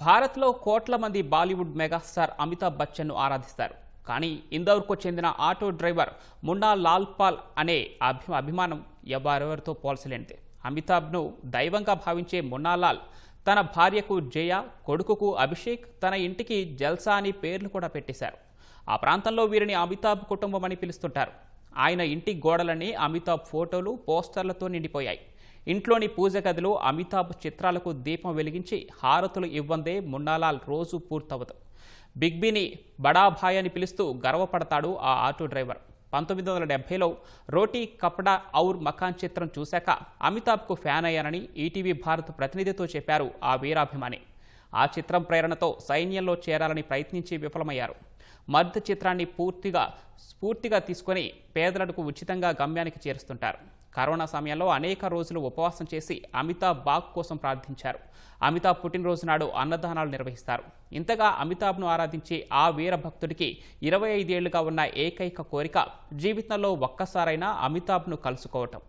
భారత్లో కోట్ల మంది బాలీవుడ్ మెగాస్టార్ అమితాబ్ బచ్చన్ను ఆరాధిస్తారు. కానీ ఇందోర్కు చెందిన ఆటో డ్రైవర్ మున్నా లాల్ పాల్ అనే అభి అభిమానం ఎవరెవరితో పోల్చలేనిదే. అమితాబ్ను దైవంగా భావించే మున్నాలాల్ తన భార్యకు జయ కొడుకుకు అభిషేక్ తన ఇంటికి జల్సా అని పేర్లు కూడా పెట్టేశారు. ఆ ప్రాంతంలో వీరిని అమితాబ్ కుటుంబం అని పిలుస్తుంటారు. ఆయన ఇంటి గోడలన్నీ అమితాబ్ ఫోటోలు పోస్టర్లతో నిండిపోయాయి. ఇంట్లోని పూజ గదిలో అమితాబ్ చిత్రాలకు దీపం వెలిగించి హారతులు ఇవ్వందే మున్నాలాల్ రోజు పూర్తవదు బిగ్ బిని బడాభాయ్ అని పిలుస్తూ గర్వపడతాడు ఆ ఆటో డ్రైవర్. పంతొమ్మిది వందల డెబ్బైలో రోటీ కపడా ఔర్ మకాన్ చిత్రం చూశాక అమితాబ్కు ఫ్యాన్ అయ్యానని ఈటీవీ భారత్ ప్రతినిధితో చెప్పారు ఆ వీరాభిమాని. ఆ చిత్రం ప్రేరణతో సైన్యంలో చేరాలని ప్రయత్నించి విఫలమయ్యారు. మర్ద్ చిత్రాన్ని పూర్తిగా స్ఫూర్తిగా తీసుకొని పేదలకు ఉచితంగా గమ్యానికి చేరుస్తుంటారు. కరోనా సమయంలో అనేక రోజులు ఉపవాసం చేసి అమితాబ్ బాగ్ కోసం ప్రార్థించారు. అమితాబ్ పుట్టినరోజు నాడు అన్నదానాలు నిర్వహిస్తారు. ఇంతగా అమితాబ్ను ఆరాధించే ఆ వీర భక్తుడికి ఇరవై ఐదేళ్ళుగా ఉన్న ఏకైక కోరిక జీవితంలో ఒక్కసారైనా అమితాబ్ను కలుసుకోవటం.